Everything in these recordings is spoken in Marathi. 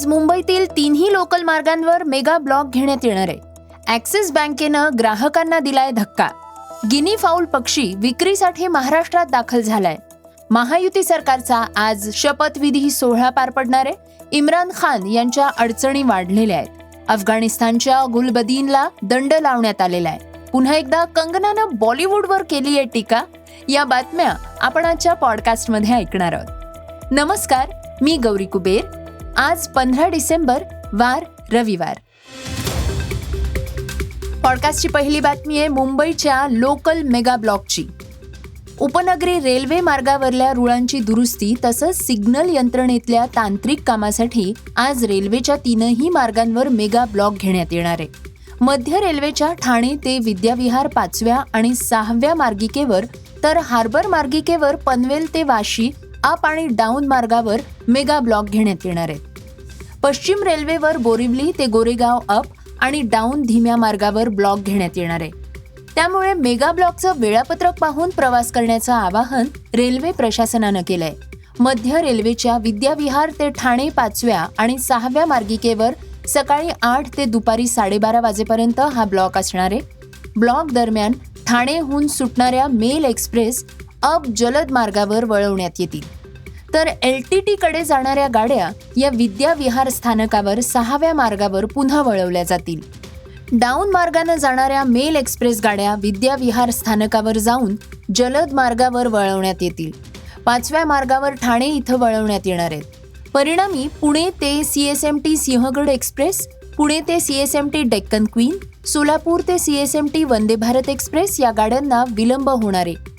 आज मुंबईतील तिन्ही लोकल मार्गांवर मेगा ब्लॉक घेण्यात येणार आहे. ॲक्सिस बँकेनं ग्राहकांना दिलाय धक्का. गिनी फाऊल पक्षी विक्रीसाठी महाराष्ट्रात दाखल झालाय. महायुती सरकारचा आज शपथविधी सोहळा पार पडणार आहे. इम्रान खान यांच्या अडचणी वाढलेल्या आहेत. अफगाणिस्तानच्या गुलबदीनला दंड लावण्यात आलेला आहे. पुन्हा एकदा कंगनानं बॉलिवूडवर केली आहे टीका. या बातम्या आपण आजच्या पॉडकास्टमध्ये ऐकणार आहोत. नमस्कार मी गौरी कुबेर. आज पंधरा डिसेंबर वार रविवार. पॉडकास्टची पहिली बातमी आहे मुंबईच्या लोकल मेगा ब्लॉकची. उपनगरी रेल्वे मार्गावरल्या रुळांची दुरुस्ती तसंच सिग्नल यंत्रणेतल्या तांत्रिक कामासाठी आज रेल्वेच्या तीनही मार्गांवर मेगा ब्लॉक घेण्यात येणार आहे. मध्य रेल्वेच्या ठाणे ते विद्याविहार पाचव्या आणि सहाव्या मार्गिकेवर तर हार्बर मार्गिकेवर पनवेल ते वाशी अप आणि डाऊन मार्गावर मेगा ब्लॉक घेण्यात येणार आहेत. पश्चिम रेल्वेवर बोरिवली ते गोरेगाव अप आणि डाऊन धीम्या मार्गावर ब्लॉक घेण्यात येणार आहे. त्यामुळे मेगा ब्लॉकचं वेळापत्रक पाहून प्रवास करण्याचं आवाहन रेल्वे प्रशासनानं केलंय. मध्य रेल्वेच्या विद्याविहार ते ठाणे पाचव्या आणि सहाव्या मार्गिकेवर सकाळी आठ ते दुपारी साडेबारा वाजेपर्यंत हा ब्लॉक असणार आहे. ब्लॉक दरम्यान ठाणेहून सुटणाऱ्या मेल एक्सप्रेस अप जलद मार्गावर वळवण्यात येतील. तर एल टी टीकडे जाणाऱ्या गाड्या या विद्याविहार स्थानकावर सहाव्या मार्गावर पुन्हा वळवल्या जातील. डाऊन मार्गानं जाणाऱ्या मेल एक्सप्रेस गाड्या विद्याविहार स्थानकावर जाऊन जलद मार्गावर वळवण्यात येतील. पाचव्या मार्गावर ठाणे इथं वळवण्यात येणार आहेत. परिणामी पुणे ते C S M T Sinhagad express Pune ते C S M T Deccan queen Solapur ते C S M T Vande Bharat express या गाड्यांना विलंब होणार आहे.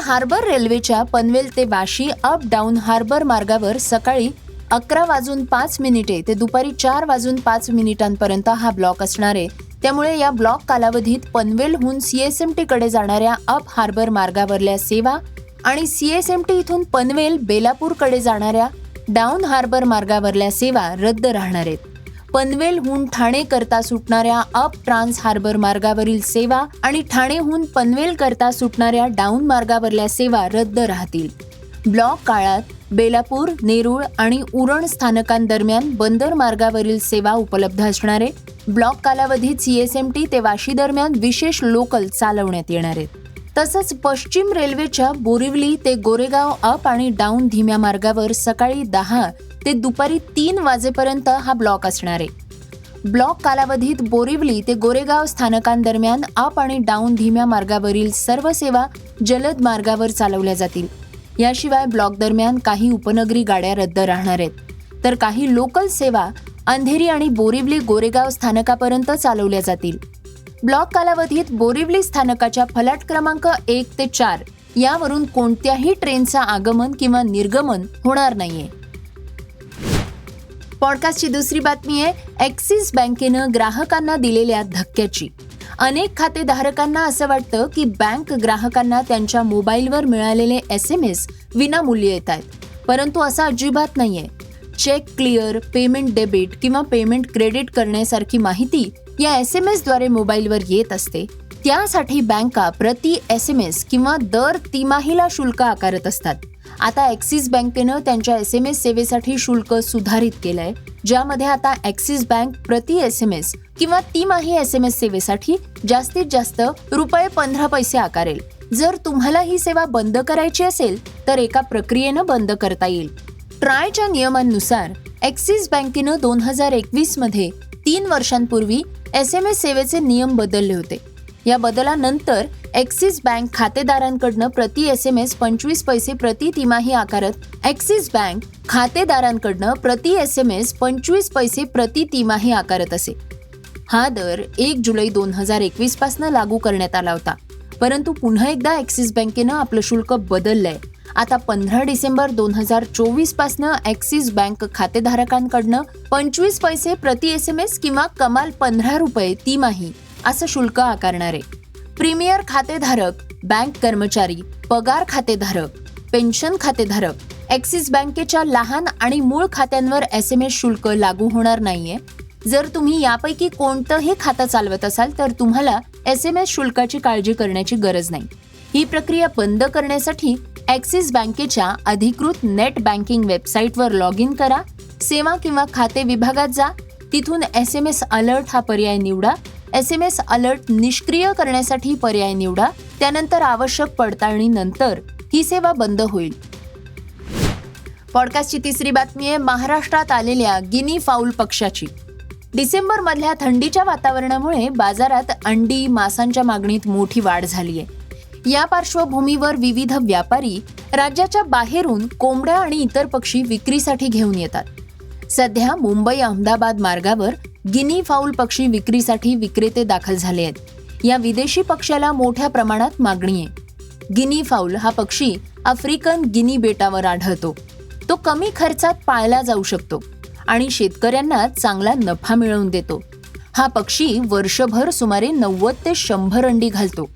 हार्बर रेल्वेच्या पनवेल ते वाशी अप डाऊन हार्बर मार्गावर सकाळी अकरा वाजून पाच मिनिटे ते दुपारी चार वाजून पाच मिनिटांपर्यंत हा ब्लॉक असणार आहे. त्यामुळे या ब्लॉक कालावधीत पनवेलहून सीएसएमटी कडे जाणाऱ्या अप हार्बर मार्गावरल्या सेवा आणि सीएसएमटी इथून पनवेल बेलापूरकडे जाणाऱ्या डाऊन हार्बर मार्गावरल्या सेवा रद्द राहणार आहेत. पनवेलहून ठाणे करता सुटणाऱ्या अप ट्रान्स हार्बर मार्गावरील सेवा आणि ठाणेहून पनवेल करता सुटणाऱ्या डाऊन मार्गावरल्या सेवा रद्द राहतील. ब्लॉक काळात बेलापूर नेरूळ आणि उरण स्थानकांदरम्यान बंदर मार्गावरील सेवा उपलब्ध असणारे. ब्लॉक कालावधीत सीएसएमटी ते वाशी दरम्यान विशेष लोकल चालवण्यात येणार आहेत. तसंच पश्चिम रेल्वेच्या बोरिवली ते गोरेगाव अप आणि डाऊन धीम्या मार्गावर सकाळी दहा ते दुपारी तीन वाजेपर्यंत हा ब्लॉक असणार आहे. ब्लॉक कालावधीत बोरिवली ते गोरेगाव स्थानकांदरम्यान अप आणि डाऊन धीम्या मार्गावरील सर्व सेवा जलद मार्गावर चालवल्या जातील. याशिवाय ब्लॉक दरम्यान काही उपनगरी गाड्या रद्द राहणार आहेत. तर काही लोकल सेवा अंधेरी आणि बोरिवली गोरेगाव स्थानकापर्यंत चालवल्या जातील. ब्लॉक कालावधीत बोरिवली स्थानकाच्या फलाट क्रमांक एक ते चार यावरून कोणत्याही ट्रेनचं आगमन किंवा निर्गमन होणार नाहीये. पॉडकास्टची दुसरी बातमी आहे ॲक्सिस बँकेनं ग्राहकांना दिलेल्या धक्क्याची. अनेक खातेधारकांना असं वाटतं की बँक ग्राहकांना त्यांच्या मोबाईलवर मिळालेले एस एम एस विनामूल्य येत आहेत. परंतु असं अजिबात नाही आहे चेक क्लिअर पेमेंट डेबिट किंवा पेमेंट क्रेडिट करण्यासारखी माहिती या एस एम एसद्वारे मोबाईलवर येत असते. त्यासाठी बँका प्रति एस एम एस किंवा दर तिमाहीला शुल्क आकारत असतात. आता ॲक्सिस बँकेनं त्यांच्या एस एम एस सेवेसाठी शुल्क सुधारित केलंय ज्यामध्ये आता ॲक्सिस बँक प्रति एस एम एस किंवा तिमाही एस एम एस सेवेसाठी जास्तीत जास्त रुपये पंधरा पैसे आकारेल. जर तुम्हाला ही सेवा बंद करायची असेल तर एका प्रक्रियेनं बंद करता येईल. ट्रायच्या नियमांनुसार ॲक्सिस बँकेनं दोन हजार एकवीसमध्ये तीन वर्षांपूर्वी एस एम एस सेवेचे नियम बदलले होते. या बदलानंतर ॲक्सिस बँक खातेदारांकडनं प्रति एस एम एस पंचवीस पैसे प्रति तिमाही आकारत ॲक्सिस बँक खातेदारांकडनं प्रति एस एम एस पंचवीस पैसे प्रति तिमाही आकारत असे. हा दर एक जुलै दोन हजार एकवीस पासनं लागू करण्यात आला होता. परंतु पुन्हा एकदा ॲक्सिस बँकेनं आपलं शुल्क बदललंय. आता पंधरा डिसेंबर दोन हजार चोवीस पासनं ॲक्सिस बँक खातेधारकांकडनं पंचवीस पैसे प्रति एस एम एस किंवा कमाल पंधरा रुपये तिमाही असं शुल्क आकारणार. आहे प्रीमियर खातेधारक बँक कर्मचारी पगार खातेधारक पेन्शन खातेधारक ॲक्सिस बँकेच्या लहान आणि मूळ खात्यांवर एस एम एस शुल्क लागू होणार नाहीये. जर तुम्ही यापैकी कोणतंही खातं चालवत असाल तर तुम्हाला एस एम एस शुल्काची काळजी करण्याची गरज नाही. ही प्रक्रिया बंद करण्यासाठी ॲक्सिस बँकेच्या अधिकृत नेट बँकिंग वेबसाईटवर लॉग इन करा सेवा किंवा खाते विभागात जा तिथून एस एम एस अलर्ट हा पर्याय निवडा एस एम एस अलर्ट निष्क्रिय करण्यासाठी पर्याय निवडा त्यानंतर आवश्यक पडताळणीनंतर ही सेवा बंद होईल. पॉडकास्टची तिसरी बातमी आहे महाराष्ट्रात आलेल्या गिनी फाऊल पक्षाची. डिसेंबर मधल्या थंडीच्या वातावरणामुळे बाजारात अंडी मांसांच्या मागणीत मोठी वाढ झाली आहे. या पार्श्वभूमीवर विविध व्यापारी राज्याच्या बाहेरून कोंबड्या आणि इतर पक्षी विक्रीसाठी घेऊन येतात. सध्या मुंबई अहमदाबाद मार्गावर गिनी फाऊल पक्षी विक्रीसाठी विक्रेते दाखल झाले आहेत. या विदेशी पक्ष्याला मोठ्या प्रमाणात मागणी आहे. गिनी फाऊल हा पक्षी आफ्रिकन गिनी बेटावर आढळतो. तो कमी खर्चात पाळला जाऊ शकतो आणि शेतकऱ्यांना चांगला नफा मिळवून देतो. हा पक्षी वर्षभर सुमारे नव्वद ते शंभर अंडी घालतो.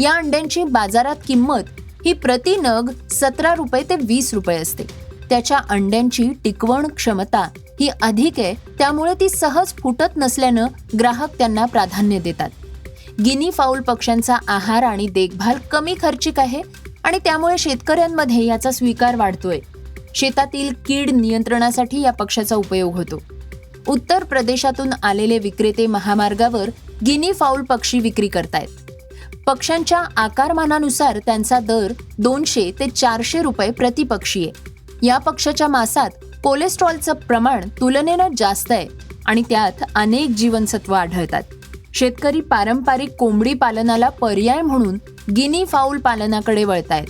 या अंड्यांची बाजारात किंमत ही प्रति नग सतरा रुपये ते वीस रुपये असते. त्याच्या अंड्यांची टिकवण क्षमता ही अधिक आहे त्यामुळे ती सहज फुटत नसल्यानं ग्राहक त्यांना प्राधान्य देतात. गिनी फाऊल पक्ष्यांचा आहार आणि देखभाल कमी खर्चिक आहे आणि त्यामुळे शेतकऱ्यांमध्ये याचा स्वीकार वाढतोय. शेतातील कीड नियंत्रणासाठी या पक्षाचा उपयोग होतो. उत्तर प्रदेशातून आलेले विक्रेते महामार्गावर गिनी फाऊल पक्षी विक्री करतायत. पक्ष्यांच्या आकारमानानुसार त्यांचा दर दोनशे ते चारशे रुपये प्रतिपक्षी आहे. या पक्षाच्या मांसात कोलेस्ट्रॉलचं प्रमाण तुलनेनं जास्त आहे आणि त्यात अनेक जीवनसत्व आढळतात. शेतकरी पारंपरिक कोंबडी पालनाला पर्याय म्हणून गिनी फाऊल पालनाकडे वळतायत.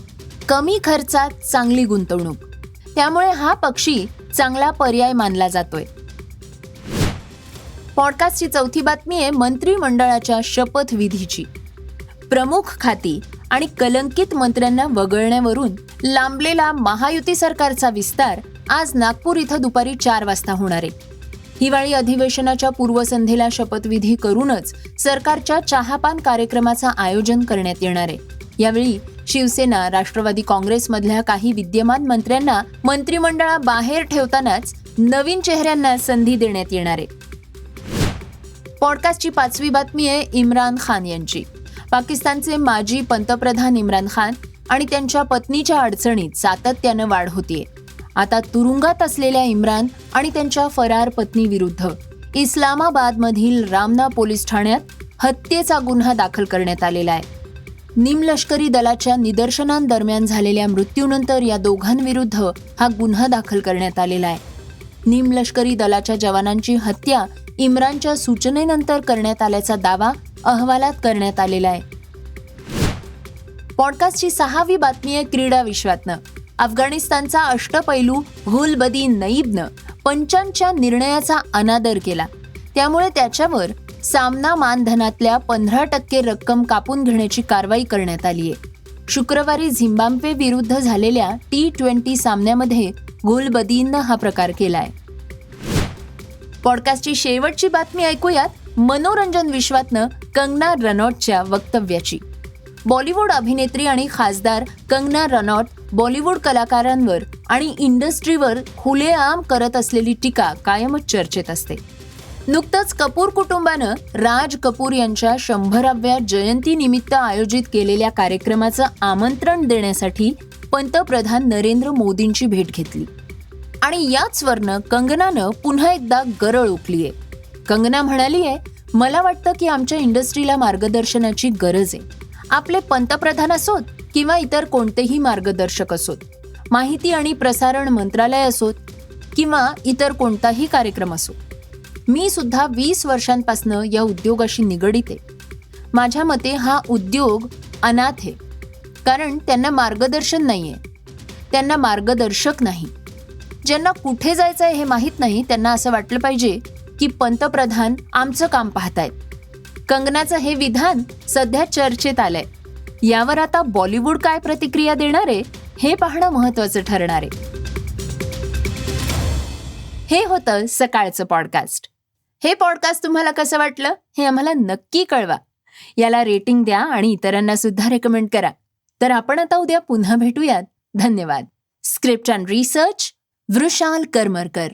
कमी खर्चात चांगली गुंतवणूक. त्यामुळे हा पक्षी चांगला पर्याय मानला जातोय. पॉडकास्टची चौथी बातमी आहे मंत्रिमंडळाच्या शपथविधीची. प्रमुख खाती आणि कलंकित मंत्र्यांना वगळण्यावरून लांबलेला महायुती सरकारचा विस्तार आज नागपूर इथं दुपारी चार वाजता होणार आहे. हिवाळी अधिवेशनाच्या पूर्वसंध्येला शपथविधी करूनच सरकारच्या चहापान कार्यक्रमाचं आयोजन करण्यात येणार आहे. यावेळी शिवसेना राष्ट्रवादी काँग्रेसमधल्या काही विद्यमान मंत्र्यांना मंत्रिमंडळाबाहेर ठेवतानाच नवीन चेहऱ्यांना संधी देण्यात येणार आहे. पॉडकास्टची पाचवी बातमी आहे इम्रान खान यांची. पाकिस्तानचे माजी पंतप्रधान इम्रान खान आणि त्यांच्या पत्नीच्या अडचणीत सातत्यानं वाढ होतीये. आता तुरुंगात असलेल्या इम्रान आणि त्यांच्या फरार पत्नीविरुद्ध इस्लामाबादमधील रामना पोलीस ठाण्यात हत्येचा गुन्हा दाखल करण्यात आलेला आहे. निमलष्करी दलाच्या निदर्शनांदरम्यान झालेल्या मृत्यूनंतर या दोघांविरुद्ध हा गुन्हा दाखल करण्यात आलेला आहे. निमलष्करी दलाच्या जवानांची हत्या इम्रानच्या सूचनेनंतर करण्यात आल्याचा दावा अहवालात करण्यात आलेला आहे. पॉडकास्टची सहावी बातमी आहे क्रीडा विश्वातनं. अफगाणिस्तानचा अष्टपैलू हुलबदी नईबनं पंचांच्या निर्णयाचा अनादर केला. त्यामुळे त्याच्यावर सामना मानधनातल्या पंधरा टक्के रक्कम कापून घेण्याची कारवाई करण्यात आली आहे. शुक्रवारी झिम्बाब्वे विरुद्ध झालेल्या टी ट्वेंटी सामन्यामध्ये गुलबदीननं हा प्रकार केलाय पॉडकास्टची शेवटची बातमी ऐकूयात. मनोरंजन विश्वातनं कंगना रनौटच्या वक्तव्याची. बॉलिवूड अभिनेत्री आणि खासदार कंगना रनौट बॉलिवूड कलाकारांवर आणि इंडस्ट्रीवर खुलेआम करत असलेली टीका कायमच चर्चेत असते. नुकतंच कपूर कुटुंबानं राज कपूर यांच्या शंभराव्या जयंतीनिमित्त आयोजित केलेल्या कार्यक्रमाचं आमंत्रण देण्यासाठी पंतप्रधान नरेंद्र मोदींची भेट घेतली. आणि याच वरनं कंगनानं पुन्हा एकदा गरळ उठली आहे कंगना म्हणाली आहे मला वाटतं की आमच्या इंडस्ट्रीला मार्गदर्शनाची गरज आहे. आपले पंतप्रधान असोत किंवा इतर कोणतेही मार्गदर्शक असोत माहिती आणि प्रसारण मंत्रालय असोत किंवा इतर कोणताही कार्यक्रम असो मी सुद्धा वीस वर्षांपासनं या उद्योगाशी निगडीत आहे. माझ्या मते हा उद्योग अनाथ आहे. कारण त्यांना मार्गदर्शन नाही आहे त्यांना मार्गदर्शक नाही. ज्यांना कुठे जायचं आहे हे माहीत नाही त्यांना असं वाटलं पाहिजे की पंतप्रधान आमचं काम पाहतायत. कंगनाचं हे विधान सध्या चर्चेत आलंय. यावर आता बॉलिवूड काय प्रतिक्रिया देणार आहे हे पाहणं महत्वाचं ठरणार आहे. हे होतं सकाळचं पॉडकास्ट. हे पॉडकास्ट तुम्हाला कसं वाटलं हे आम्हाला नक्की कळवा. याला रेटिंग द्या आणि इतरांना सुद्धा रेकमेंड करा. तर आपण आता उद्या पुन्हा भेटूयात. धन्यवाद. Script and research Vrushal Karmarkar.